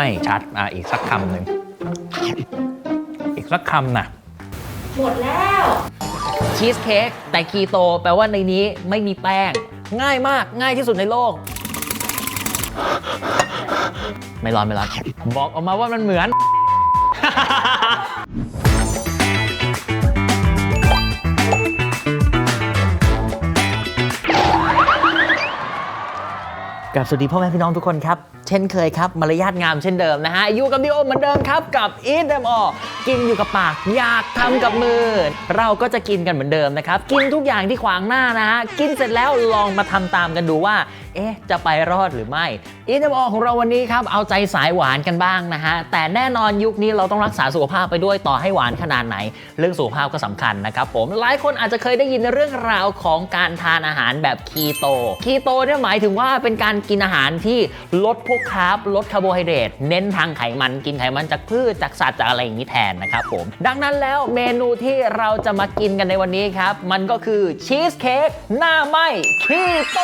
ไม่ชัดอะอีกสักคำหนึ่งอีกสักคำนะหมดแล้วชีสเค้กแต่คีโตแปลว่าในนี้ไม่มีแป้ง ง่ายมากง่ายที่สุดในโลก ไม่ร้อนไม่ร้อนบอกออกมาว่ามันเหมือน กับสวัสดีพ่อแม่พี่น้องทุกคนครับ เช่นเคยครับมารยาทงามเช่นเดิมนะฮะอยู่กับดิโอเหมือนเดิมครับกับ Eat Them All กินอยู่กับปาก อยากทำกับมือ เราก็จะกินกันเหมือนเดิมนะครับ กินทุกอย่างที่ขวางหน้านะฮะ กินเสร็จแล้วลองมาทำตามกันดูว่า เอ๊ะ จะไปรอดหรือไม่ Eat Them All ของเราวันนี้ครับ เอาใจสายหวานกันบ้างนะฮะ แต่แน่นอนยุคนี้เราต้องรักษาสุขภาพไปด้วยต่อให้หวานขนาดไหน เรื่องสุขภาพก็สำคัญนะครับผม หลายคนอาจจะเคยได้ยินเรื่องราวของการทานอาหารแบบคีโต คีโตเนี่ยหมายถึงว่าเป็นการกินอาหารที่ลดพวกคาร์บ ลดคาร์โบไฮเดรต เน้นทางไขมัน กินไขมันจากพืช จากสัตว์ จากอะไรอย่างนี้แทนนะครับผม ดังนั้นแล้วเมนูที่เราจะมากินกันในวันนี้ครับ มันก็คือชีสเค้กหน้าไหมคีโต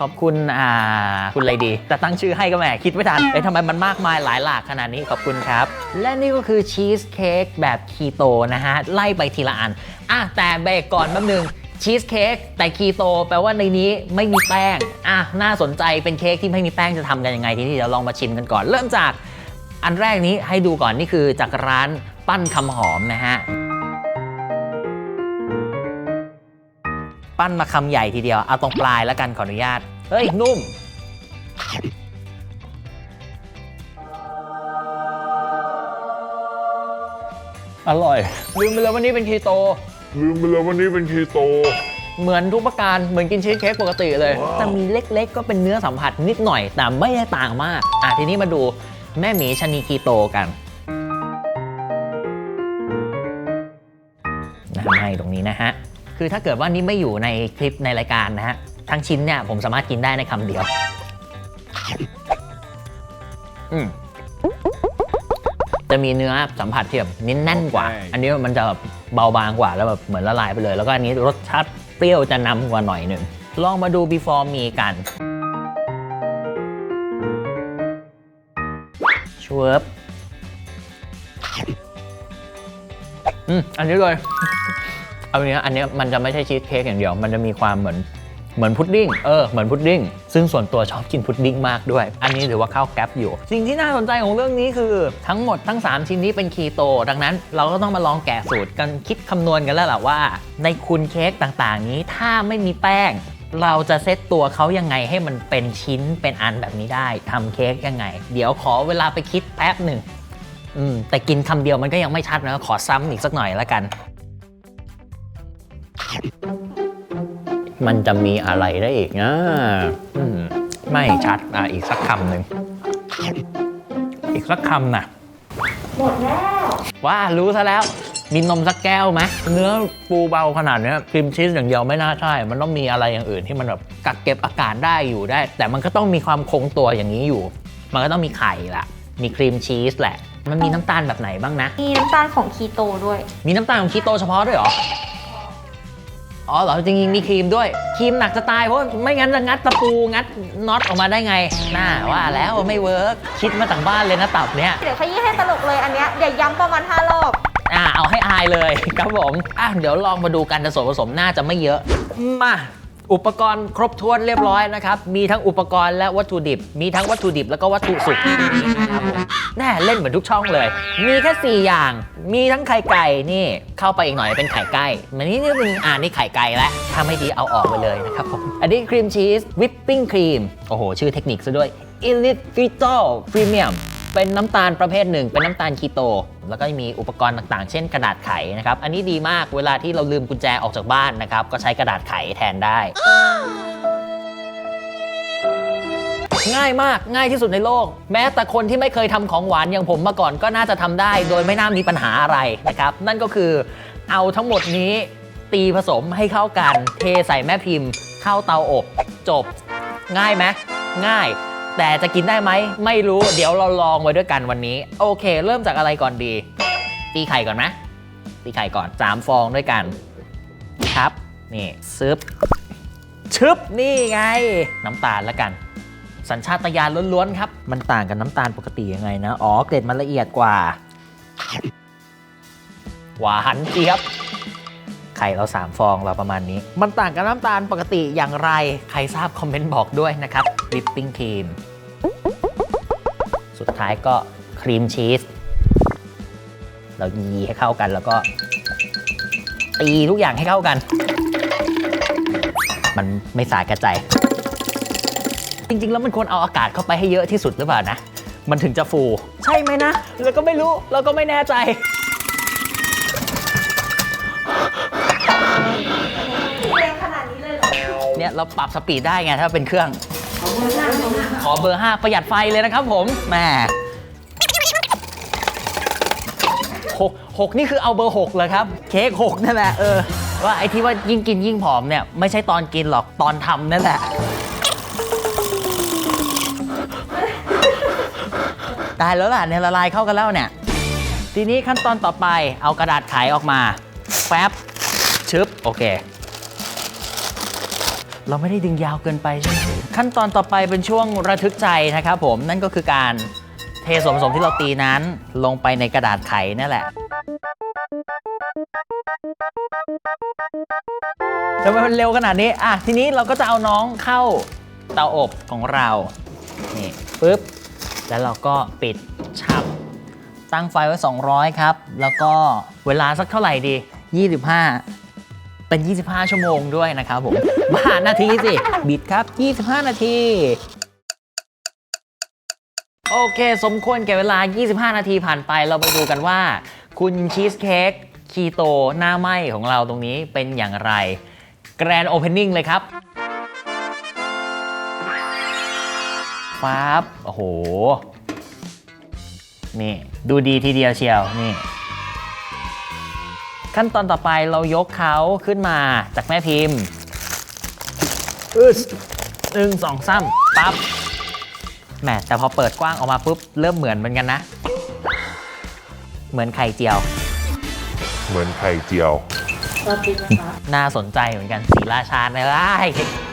ขอบคุณอ่าคุณอะไรดี แต่ตั้งชื่อให้ก็แหมคิดไม่ทันเอ้ยทำไมมันมากมายหลายหลากขนาดนี้ขอบคุณครับ และนี่ก็คือชีสเค้กแบบคีโตนะฮะ ไล่ไปทีละอันอะแต่เบรกก่อนแป๊บนึงชีสเค้กแต่คีโตแปลว่าในนี้ไม่มีแป้งอะน่าสนใจเป็นเค้กที่ไม่มีแป้งจะทำกันยังไงทีนี้เดี๋ยวลองมาชิมกันก่อน เริ่มจาก อันแรกนี้ให้ดูก่อนนี่คือจากร้านปั้นคำหอมนะฮะปั้นมาคำใหญ่ทีเดียว เอาตรงปลายแล้วกันขออนุญาต เฮ้ย นุ่ม อร่อย ลืมไปเลยวันนี้เป็นคีโต ลืมไปเลยวันนี้เป็นคีโต เหมือนทุกประการ เหมือนกินชีสเค้กปกติเลย แต่มีเล็กๆ ก็เป็นเนื้อสัมผัสนิดหน่อย แต่ไม่ได้ต่างมาก อะทีนี้มาดู แม่หมีชะนีคีโตกันนะให้ตรงนี้นะฮะ คือถ้าเกิดว่านี่ไม่อยู่ในคลิปในรายการนะฮะ ทั้งชิ้นเนี่ยผมสามารถกินได้ในคำเดียว อืมจะมีเนื้อสัมผัสที่แบบนิ้นแน่นกว่าโอเคอันนี้มันจะแบบเบาบางกว่าแล้วแบบเหมือนละลายไปเลย แล้วก็อันนี้รสชาติเปรี้ยวจะนำกว่าหน่อยหนึ่ง ลองมาดู before me กัน ชวบอืมอันนี้เลย เอาเนี้ยอันเนี้ยมันจะไม่ใช่ชีสเค้กอย่างเดียว มันจะมีความเหมือนเหมือนพุดดิ้ง เออ เหมือนพุดดิ้ง ซึ่งส่วนตัวชอบกินพุดดิ้งมากด้วย อันนี้ถือว่าเข้าแก๊ปอยู่ สิ่งที่น่าสนใจของเรื่องนี้คือ ทั้งหมดทั้ง 3 ชิ้นนี้เป็นคีโต ดังนั้นเราก็ต้องมาลองแกะสูตรกันคิดคำนวณกันแล้วแหละว่า ในคุณเค้กต่างๆ นี้ถ้าไม่มีแป้ง เราจะเซตตัวเขายังไงให้มันเป็นชิ้นเป็นอันแบบนี้ได้ทำเค้กยังไง เดี๋ยวขอเวลาไปคิดแป๊บหนึ่งอืมแต่กินคำเดียวมันก็ยังไม่ชัดนะขอซ้ำอีกสักหน่อยแล้วกัน มันจะมีอะไรได้อีกนะอืมไม่ชัดอะอีกสักคำหนึ่งอีกสักคำนะหมดแล้ว ว่ารู้ซะแล้ว มีนมสักแก้วไหมเนื้อปูเบาขนาดเนี้ยครีมชีสอย่างเดียวไม่น่าใช่ มันต้องมีอะไรอย่างอื่นที่มันแบบกักเก็บอากาศได้อยู่ได้ แต่มันก็ต้องมีความคงตัวอย่างนี้อยู่ มันก็ต้องมีไข่ละมีครีมชีสแหละ มันมีน้ำตาลแบบไหนบ้างนะ มีน้ำตาลของคีโตด้วย มีน้ำตาลของคีโตเฉพาะด้วยเหรอ อ๋อเหรอจริงๆมีครีมด้วย ครีมหนักจะตายเพราะไม่งั้นจะงัดตะปูงัดน็อตออกมาได้ไง น่าว่าแล้วไม่เวิร์กคิดมาจากบ้านเลยนะตับเนี้ยเดี๋ยวขยี้ให้ตลกเลยอันเนี้ยเดี๋ยวย้ำประมาณ5รอบ อ่าเอาให้อายเลยครับผมอะเดี๋ยวลองมาดูกันแต่ส่วนผสมน่าจะไม่เยอะ มาอุปกรณ์ครบถ้วนเรียบร้อยนะครับ มีทั้งอุปกรณ์และวัตถุดิบ มีทั้งวัตถุดิบแล้วก็วัตถุสุกนะครับผมแน่เล่นเหมือนทุกช่องเลย มีแค่ 4 อย่าง มีทั้งไข่ไก่นี่เข้าไปอีกหน่อยเป็นไข่ไก่มันนี่นี่เป็นอ่านี่ไข่ไก่แล้วถ้าไม่ดีเอาออกไปเลยนะครับผม อันนี้ครีมชีสวิปปิ้งครีม โอ้โห ชื่อเทคนิคซะด้วย Elite Vital Premium เป็นน้ำตาลประเภทหนึ่ง เป็นน้ำตาลคีโต แล้วก็มีอุปกรณ์ต่างๆ เช่นกระดาษไขนะครับ อันนี้ดีมากเวลาที่เราลืมกุญแจออกจากบ้านนะครับ ก็ใช้กระดาษไขแทนได้ ง่ายมากง่ายที่สุดในโลก แม้แต่คนที่ไม่เคยทำของหวานอย่างผมมาก่อนก็น่าจะทำได้ โดยไม่น่ามีปัญหาอะไรนะครับ นั่นก็คือเอาทั้งหมดนี้ตีผสมให้เข้ากัน เทใส่แม่พิมพ์ เข้าเตาอบ จบ ง่ายไหมง่าย แต่จะกินได้ไหม ไม่รู้เดี๋ยวเราลองไว้ด้วยกันวันนี้ โอเค เริ่มจากอะไรก่อนดี ตีไข่ก่อนไหมตีไข่ก่อน 3 ฟองด้วยกัน ครับ นี่ซึบชึบนี่ไง น้ำตาลแล้วกัน สัญชาตญาณล้วนๆครับ มันต่างกับน้ำตาลปกติยังไงนะ อ๋อ เกล็ดมันละเอียดกว่า หวานเจี๊ยบไข่เรา 3 ฟองเราประมาณนี้ มันต่างกับน้ำตาลปกติอย่างไร ใครทราบคอมเมนต์บอกด้วยนะครับวิปปิ้งครีม สุดท้ายก็ครีมชีส เรายีให้เข้ากันแล้วก็ ตีทุกอย่างให้เข้ากัน มันไม่สายกระจายจริง ๆ แล้วมันควรเอาอากาศเข้าไปให้เยอะที่สุดหรือเปล่านะ มันถึงจะฟู ใช่ไหมนะ เราก็ไม่รู้ เราก็ไม่แน่ใจ เร็วขนาดนี้เลยเหรอเนี่ย เราปรับสปีดได้ไง ถ้าเป็นเครื่อง ขอเบอร์ 5 ประหยัดไฟเลยนะครับผมแหม่หกหกนี่คือเอาเบอร์ 6 เลยครับ เค้ก6นั่นแหละเออว่าไอ้ที่ว่ายิ่งกินยิ่งผอมเนี่ย ไม่ใช่ตอนกินหรอกตอนทำนั่นแหละได้แล้วล่ะเนี่ยละลายเข้ากันแล้วเนี่ย ทีนี้ขั้นตอนต่อไปเอากระดาษไขออกมาแฟบชึบ โอเค เราไม่ได้ดึงยาวเกินไปใช่ไหมขั้นตอนต่อไปเป็นช่วงระทึกใจนะครับผมนั่นก็คือการเทส่วนผสมที่เราตีนั้น ลงไปในกระดาษไขนั่นแหละทำไมมันเร็วขนาดนี้อะทีนี้เราก็จะเอาน้องเข้าเตาอบของเรานี่ปึ๊บแล้วเราก็ปิดฉับตั้งไฟไว้ 200 ครับ แล้วก็เวลาสักเท่าไหร่ดี 25 เป็น 25 ชั่วโมงด้วยนะครับผมบ้านาทีสิ บิดครับ 25 นาที โอเค สมควรแก่เวลา 25 นาทีผ่านไป เราไปดูกันว่า คุณชีสเค้กคีโตหน้าไหมของเราตรงนี้เป็นอย่างไร แกรนโอเพนนิ่งเลยครับฟ้าบโอ้โห นี่ ดูดีทีเดียวเชียว นี่ ขั้นตอนต่อไปเรายกเขาขึ้นมาจากแม่พิมพ์อึดหนึ่งสองสามปั๊บแหมแต่พอเปิดกว้างออกมาปุ๊บ เริ่มเหมือนเหมือนกันนะ เหมือนไข่เจียว เหมือนไข่เจียวน่าสนใจเหมือนกันสีราชาในไร่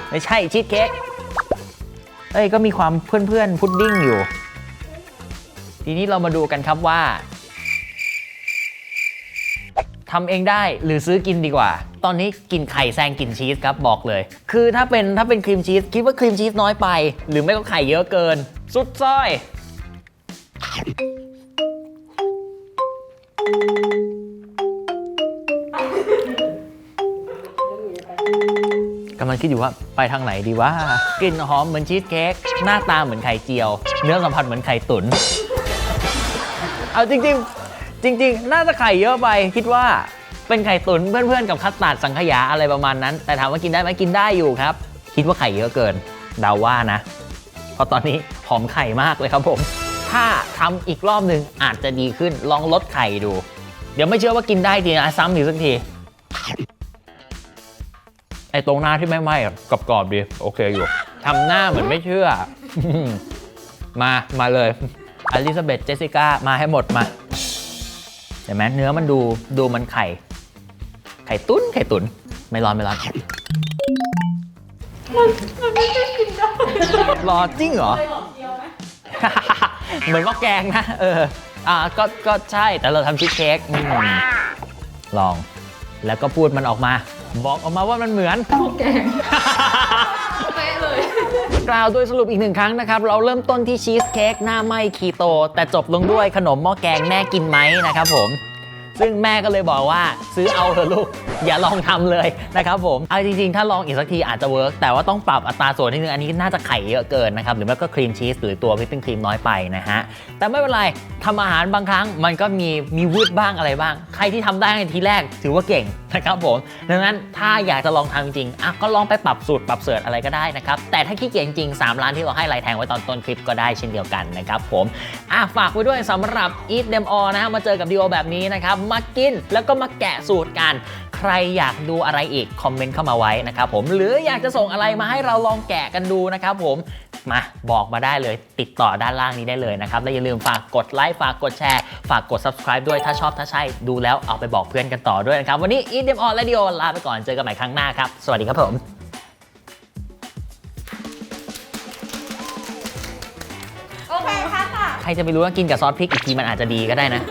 ไม่ใช่ชีสเค้กเอ้ยก็มีความเพื่อนๆพุดดิ้งอยู่ ทีนี้เรามาดูกันครับว่า ทำเองได้หรือซื้อกินดีกว่า ตอนนี้กินไข่แซงกินชีสครับบอกเลย คือถ้าเป็นถ้าเป็นครีมชีสคิดว่าครีมชีสน้อยไป หรือไม่ก็ไข่เยอะเกิน สุดซอยกำลังคิดอยู่ว่าไปทางไหนดีว่ากลิ่นหอมเหมือนชีสเค้กหน้าตาเหมือนไข่เจียว เนื้อสัมผัสเหมือนไข่ตุ๋นเอาจริงๆ จริง ๆ น่าจะไข่เยอะไปคิดว่าเป็นไข่ตุ๋นเพื่อนๆกับคัสตาร์ดสังขยาอะไรประมาณนั้น แต่ถามว่ากินได้ไหมกินได้อยู่ครับ คิดว่าไข่เยอะเกินเดาว่านะ เพราะตอนนี้หอมไข่มากเลยครับผม ถ้าทำอีกรอบหนึ่งอาจจะดีขึ้นลองลดไข่ดู เดี๋ยวไม่เชื่อว่ากินได้ดีนะซ้ำอีกสักทีไอ้ตรงหน้าที่ไม่ไหม้อะกรอบๆดีโอเคอยู่ทำหน้าเหมือนไม่เชื่อ มามาเลยอลิซาเบธเจสสิก้ามาให้หมดมา เห็นไหมเนื้อมันดูดูมันไข่ ไข่ตุ้นไข่ตุนไม่ร้อนไม่ร้อนรอจริงเหรอ เหมือนหม้อแกงนะ เออ อ่าก็ก็ใช่แต่เราทำชีสเค้กอืมลอง แล้วก็พูดมันออกมา บอกออกมาว่ามันเหมือนหม้อแกง กล่าวโดยสรุปอีกหนึ่งครั้งนะครับ เราเริ่มต้นที่ชีสเค้กหน้าไหมคีโต แต่จบลงด้วยขนมหม้อแกงแม่กินไหมนะครับผมซึ่งแม่ก็เลยบอกว่าซื้อเอาเถอะลูก อย่าลองทำเลยนะครับผมเอาจริงๆ ถ้าลองอีกสักทีอาจจะเวิร์กแต่ว่าต้องปรับอัตราส่วนนิดนึงอันนี้น่าจะไข่เยอะเกินนะครับ หรือไม่ก็ครีมชีสหรือตัววิปปิ้งครีมน้อยไปนะฮะ แต่ไม่เป็นไรทำอาหารบางครั้งมันก็มีมีวืดบ้างอะไรบ้าง ใครที่ทำได้ในทีแรกถือว่าเก่ง นะครับผมดังนั้นถ้าอยากจะลองทำจริงๆอะก็ลองไปปรับสูตรปรับเสิร์ชอะไรก็ได้นะครับแต่ถ้าขี้เกียจจริง3ร้านที่เราให้ลน์แทงไว้ตอนต้นคลิปก็ได้เช่นเดียวกันนะครับผมอะฝากไว้ด้วยสำหรับ Eat Them All นะฮะมาเจอกับดีโอแบบนี้นะครับมากินแล้วก็มาแกะสูตรกันใครอยากดูอะไรอีกคอมเมนต์เข้ามาไว้นะครับผมหรืออยากจะส่งอะไรมาให้เราลองแกะกันดูนะครับผม มาบอกมาได้เลยติดต่อด้านล่างนี้ได้เลยนะครับ และอย่าลืมฝากกดไลค์ฝากกดแชร์ ฝากกด subscribe ด้วยถ้าชอบถ้าใช่ดูแล้วเอาไปบอกเพื่อนกันต่อด้วยนะครับ วันนี้อีเดมออนและดิโอลาไปก่อนเจอกันใหม่ครั้งหน้าครับ สวัสดีครับผมโอเคค่ะ ใครจะไปรู้ว่ากินกับซอสพริกอีกทีมันอาจจะดีก็ได้นะ